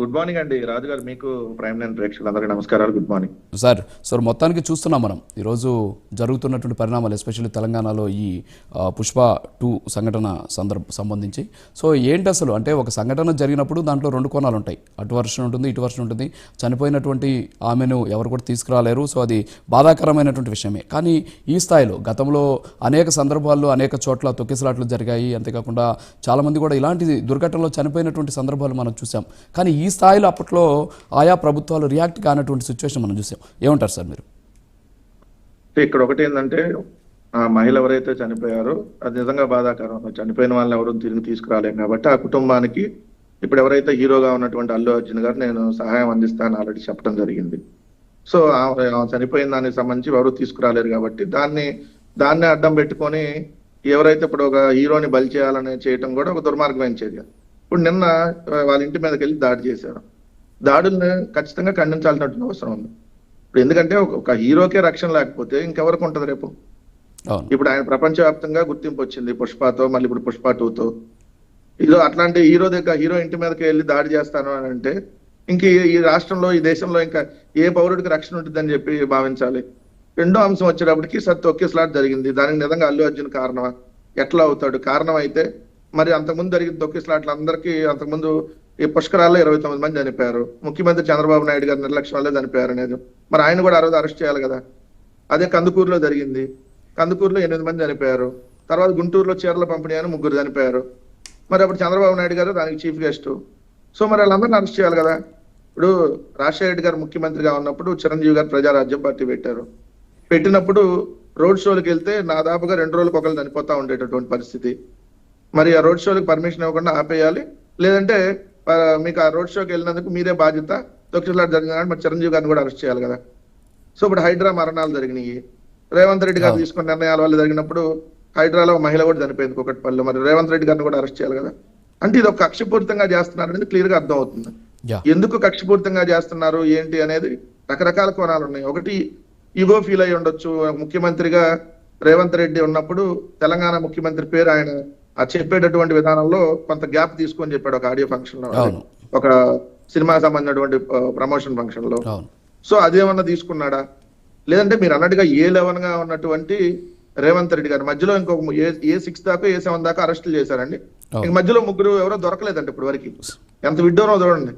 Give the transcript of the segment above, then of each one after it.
Good morning అండి. రాజు గారు మీకు ప్రైమ్ ప్రేక్షకులందరికీ నమస్కారాలు. Good morning. సార్ సార్ మొత్తానికి చూస్తున్నాం మనం. ఈరోజు జరుగుతున్నటువంటి పరిణామాలు ఎస్పెషల్లీ తెలంగాణలో ఈ పుష్ప టూ సంఘటన సందర్భ సంబంధించి. సో ఏంటి అసలు? అంటే ఒక సంఘటన జరిగినప్పుడు దాంట్లో రెండు కోణాలు ఉంటాయి. అటు వర్షన్ ఉంటుంది ఇటు వర్షన్ ఉంటుంది. చనిపోయినటువంటి ఆమెను ఎవరు కూడా తీసుకురాలేరు. సో అది బాధాకరమైనటువంటి విషయమే. కానీ ఈ స్థాయిలో గతంలో అనేక సందర్భాల్లో అనేక చోట్ల తొక్కిసలాట్లు జరిగాయి. అంతేకాకుండా చాలామంది కూడా ఇలాంటి దుర్ఘటనలో చనిపోయినటువంటి సందర్భాలు మనం చూసాం కానీ ఈ ఈ స్థాయిలో అప్పట్లో ఆయా ప్రభుత్వాలు రియాక్ట్ కానటువంటి సిచ్యువేషన్ మనం చూసాం. ఏమంటారు సార్ మీరు? ఇక్కడ ఒకటి ఏంటంటే ఆ మహిళ ఎవరైతే చనిపోయారో అది నిజంగా బాధాకరం. చనిపోయిన వాళ్ళని ఎవరు తిరిగి తీసుకురాలేం కాబట్టి ఆ కుటుంబానికి ఇప్పుడు ఎవరైతే హీరోగా ఉన్నటువంటి అల్లు అర్జున్ గారు నేను సహాయం అందిస్తాను ఆల్రెడీ చెప్పడం జరిగింది. సో ఆమె ఆమె చనిపోయిన దానికి సంబంధించి ఎవరు తీసుకురాలేరు కాబట్టి దాన్ని దాన్ని అడ్డం పెట్టుకొని ఎవరైతే ఇప్పుడు ఒక హీరోని బలి చేయాలని చేయటం కూడా ఒక దుర్మార్గమైన చర్య. ఇప్పుడు నిన్న వాళ్ళ ఇంటి మీదకి వెళ్ళి దాడి చేశారు. దాడుల్ని ఖచ్చితంగా ఖండించాల్సినటువంటి అవసరం ఉంది. ఇప్పుడు ఎందుకంటే ఒక- హీరోకే రక్షణ లేకపోతే ఇంకెవరికి ఉంటది రేపు? ఇప్పుడు ఆయన ప్రపంచవ్యాప్తంగా గుర్తింపు వచ్చింది పుష్పతో మళ్ళీ ఇప్పుడు పుష్ప టూతో. ఇదో అట్లాంటి హీరో దగ్గర హీరో ఇంటి మీదకి వెళ్ళి దాడి చేస్తాను అని అంటే ఇంక ఈ- రాష్ట్రంలో ఈ దేశంలో ఇంకా ఏ పౌరుడికి రక్షణ ఉంటుందని చెప్పి భావించాలి. రెండో అంశం వచ్చేటప్పటికి సత్ తొక్కిసలాట్ జరిగింది. దానికి నిజంగా అల్లు అర్జున్ కారణమా? ఎట్లా అవుతాడు? కారణం అయితే మరి అంతకుముందు జరిగిన తొక్కిసలాట్లు అందరికీ అంతకుముందు ఈ పుష్కరాల్లో ఇరవై తొమ్మిది మంది చనిపోయారు. ముఖ్యమంత్రి చంద్రబాబు నాయుడు గారి నిర్లక్ష్యం వల్లే చనిపోయారు అనేది. మరి ఆయన కూడా ఆ రోజు అరెస్ట్ చేయాలి కదా. అదే కందుకూరులో జరిగింది. కందుకూరులో ఎనిమిది మంది చనిపోయారు. తర్వాత గుంటూరులో చీరల పంపిణీ అని ముగ్గురు చనిపోయారు. మరి అప్పుడు చంద్రబాబు నాయుడు గారు దానికి చీఫ్ గెస్ట్ సో మరి వాళ్ళందరినీ అరెస్ట్ చేయాలి కదా. ఇప్పుడు రాజశేఖర రెడ్డి గారు ముఖ్యమంత్రిగా ఉన్నప్పుడు చిరంజీవి గారు ప్రజారాజ్యం పార్టీ పెట్టారు. పెట్టినప్పుడు రోడ్ షోలకు వెళ్తే దాదాపుగా రెండు రోజులకు ఒకరు చనిపోతా ఉండేటటువంటి పరిస్థితి. మరి ఆ రోడ్ షోలకు పర్మిషన్ ఇవ్వకుండా ఆపేయాలి. లేదంటే మీకు ఆ రోడ్ షోకి వెళ్ళినందుకు మీరే బాధ్యత. తొక్కిసలాట జరిగింది కాబట్టి మరి చిరంజీవి గారిని కూడా అరెస్ట్ చేయాలి కదా. సో ఇప్పుడు హైడ్రా మరణాలు జరిగినాయి. రేవంత్ రెడ్డి గారు తీసుకున్న నిర్ణయాల వల్ల జరిగినప్పుడు హైడ్రాలో ఒక మహిళ కూడా చనిపోయింది కుకట్పల్లిలో. మరి రేవంత్ రెడ్డి గారిని కూడా అరెస్ట్ చేయాలి కదా. అంటే ఇది ఒక కక్షపూరితంగా చేస్తున్నారు అనేది క్లియర్గా అర్థం అవుతుంది ఎందుకు కక్షపూరితంగా చేస్తున్నారు ఏంటి అనేది రకరకాల కోణాలు ఉన్నాయి. ఒకటి ఈగో ఫీల్ అయి ఉండొచ్చు. ముఖ్యమంత్రిగా రేవంత్ రెడ్డి ఉన్నప్పుడు తెలంగాణ ముఖ్యమంత్రి పేరు ఆయన ఆ చెప్పేటటువంటి విధానంలో కొంత గ్యాప్ తీసుకొని చెప్పాడు ఒక ఆడియో ఫంక్షన్లో. ఒక సినిమాకి సంబంధించినటువంటి ప్రమోషన్ ఫంక్షన్లో సో అదేమన్నా తీసుకున్నాడా? లేదంటే మీరు అన్నట్టుగా ఏ లెవెన్గా ఉన్నటువంటి రేవంత్ రెడ్డి గారు మధ్యలో ఇంకొక ఏ ఏ సిక్స్ దాకా ఏ సెవెన్ దాకా అరెస్టులు చేశారండి. ఇంక మధ్యలో ముగ్గురు ఎవరో దొరకలేదండి ఇప్పుడు వరకు. ఎంత విడ్డోనో చూడండి.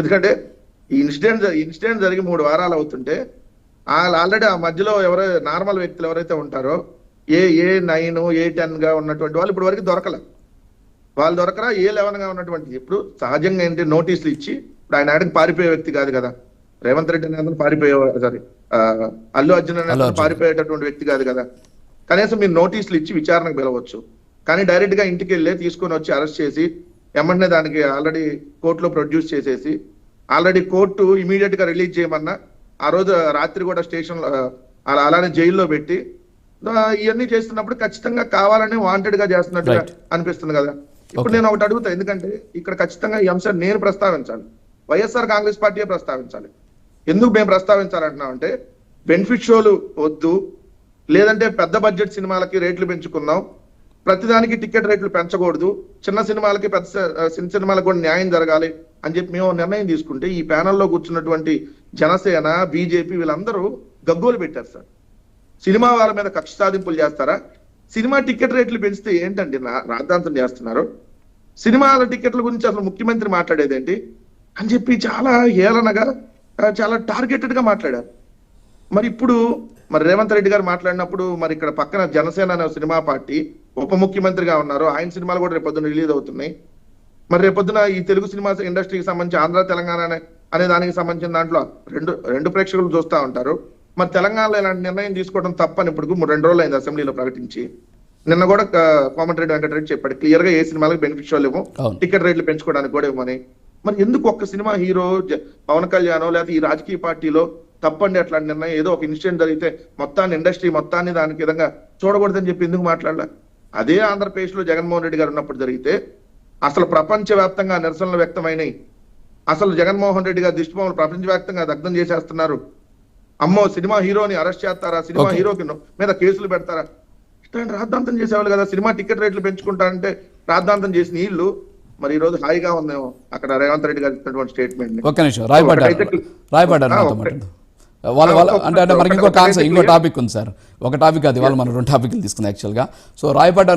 ఎందుకంటే ఈ ఇన్సిడెంట్ ఇన్సిడెంట్ జరిగి మూడు వారాలు అవుతుంటే ఆల్రెడీ ఆ మధ్యలో ఎవరో నార్మల్ వ్యక్తులు ఎవరైతే ఉంటారో ఏ ఏ నైన్ ఏ టెన్గా ఉన్నటువంటి వాళ్ళు ఇప్పుడు వరకు దొరకలే. వాళ్ళు దొరకరా ఏ లెవెన్గా ఉన్నటువంటి ఇప్పుడు సహజంగా ఏంటి? నోటీసులు ఇచ్చి ఇప్పుడు ఆయన ఆడికి పారిపోయే వ్యక్తి కాదు కదా. రేవంత్ రెడ్డి అనేది పారిపోయే సారీ అల్లు అర్జున్ అనేది. పారిపోయేటటువంటి వ్యక్తి కాదు కదా. కనీసం మీరు నోటీసులు ఇచ్చి విచారణకు పిలవచ్చు. కానీ డైరెక్ట్గా ఇంటికి వెళ్ళి తీసుకొని వచ్చి అరెస్ట్ చేసి ఎమ్మటనే దానికి ఆల్రెడీ కోర్టులో ప్రొడ్యూస్ చేసేసి ఆల్రెడీ కోర్టు ఇమీడియట్గా రిలీజ్ చేయమన్నా ఆ రోజు రాత్రి కూడా స్టేషన్ అలా అలానే జైల్లో పెట్టి ఇవన్నీ చేస్తున్నప్పుడు ఖచ్చితంగా కావాలని వాంటెడ్గా చేస్తున్నట్టుగా. అనిపిస్తుంది కదా. ఇప్పుడు నేను ఒకటి అడుగుతా ఎందుకంటే ఇక్కడ ఖచ్చితంగా ఈ అంశాన్ని నేను ప్రస్తావించాలి. వైఎస్ఆర్ కాంగ్రెస్ పార్టీయే ప్రస్తావించాలి. ఎందుకు మేము ప్రస్తావించాలంటున్నాం అంటే బెనిఫిట్ షోలు వద్దు లేదంటే పెద్ద బడ్జెట్ సినిమాలకి రేట్లు పెంచుకుందాం ప్రతిదానికి టికెట్ రేట్లు పెంచకూడదు చిన్న సినిమాలకి పెద్ద చిన్న సినిమాలకు కూడా న్యాయం జరగాలి అని చెప్పి మేము నిర్ణయం తీసుకుంటే ఈ ప్యానెల్లో కూర్చున్నటువంటి జనసేన బీజేపీ వీళ్ళందరూ గగ్గోలు పెట్టారు సార్. సినిమా వాళ్ళ మీద కక్ష సాధింపులు చేస్తారా? సినిమా టికెట్ రేట్లు పెంచితే ఏంటండి రాద్ధాంతం చేస్తున్నారు? సినిమాల టికెట్ల గురించి అసలు ముఖ్యమంత్రి మాట్లాడేదేంటి? అని చెప్పి చాలా హేళనగా చాలా టార్గెటెడ్గా మాట్లాడారు. మరి ఇప్పుడు మరి రేవంత్ రెడ్డి గారు మాట్లాడినప్పుడు మరి ఇక్కడ పక్కన జనసేన అనే సినిమా పార్టీ ఉప ముఖ్యమంత్రిగా ఉన్నారు. ఆయన సినిమాలు కూడా రేపొద్దున రిలీజ్ అవుతున్నాయి. మరి రేపొద్దున ఈ తెలుగు సినిమా ఇండస్ట్రీకి సంబంధించి ఆంధ్ర తెలంగాణ అనే దానికి సంబంధించిన దాంట్లో రెండు రెండు ప్రేక్షకులు చూస్తూ ఉంటారు. మరి తెలంగాణలో ఇలాంటి నిర్ణయం తీసుకోవడం తప్పని ఇప్పుడు రెండు రోజులు అయింది అసెంబ్లీలో ప్రకటించి. నిన్న కూడా కోమటిరెడ్డి వెంకటరెడ్డి చెప్పాడు క్లియర్గా ఏ సినిమాలకు బెనిఫిషియల్ ఇవ్వం. టికెట్ రేట్లు పెంచుకోవడానికి కూడా ఇవ్వమని. మరి ఎందుకు ఒక్క సినిమా హీరో పవన్ కళ్యాణ్ లేకపోతే ఈ రాజకీయ పార్టీలో తప్పండి అట్లాంటి నిర్ణయం? ఏదో ఒక ఇన్సిడెంట్ జరిగితే మొత్తాన్ని ఇండస్ట్రీ మొత్తాన్ని దానికి విధంగా చూడకూడదని చెప్పి ఎందుకు మాట్లాడాల? అదే ఆంధ్రప్రదేశ్లో జగన్మోహన్ రెడ్డి గారు ఉన్నప్పుడు జరిగితే అసలు ప్రపంచ వ్యాప్తంగా నిరసనలు వ్యక్తమైనాయి. అసలు జగన్మోహన్ రెడ్డి గారు దిష్టిబొమ్మలు ప్రపంచవ్యాప్తంగా దగ్ధం చేసేస్తున్నారు. అమ్మో సినిమా హీరోని అరెస్ట్ చేస్తారా? సినిమా. హీరోకి మీద కేసులు పెడతారా? ఇట్లాంటి రాద్ధాంతం చేసేవాళ్ళు కదా. సినిమా టికెట్ రేట్లు పెంచుకుంటారంటే రాద్ధాంతం చేసిన వీళ్ళు. మరి ఈ రోజు హాయిగా ఉందేమో. అక్కడ రేవంత్ రెడ్డి గారు ఇచ్చినటువంటి స్టేట్మెంట్ని. ఒక్క నిమిషం. రాయపడ్డారు రాయపడ్డారు వాళ్ళ వాళ్ళ అంటే అంటే మనకి ఇంకో కాన్సెప్ట్ ఇంకో. టాపిక్ ఉంది సార్. ఒక టాపిక్ అది వాళ్ళు మనం రెండు టాపిక్లు తీసుకుంది యాక్చువల్గా సో రాయపడ్డ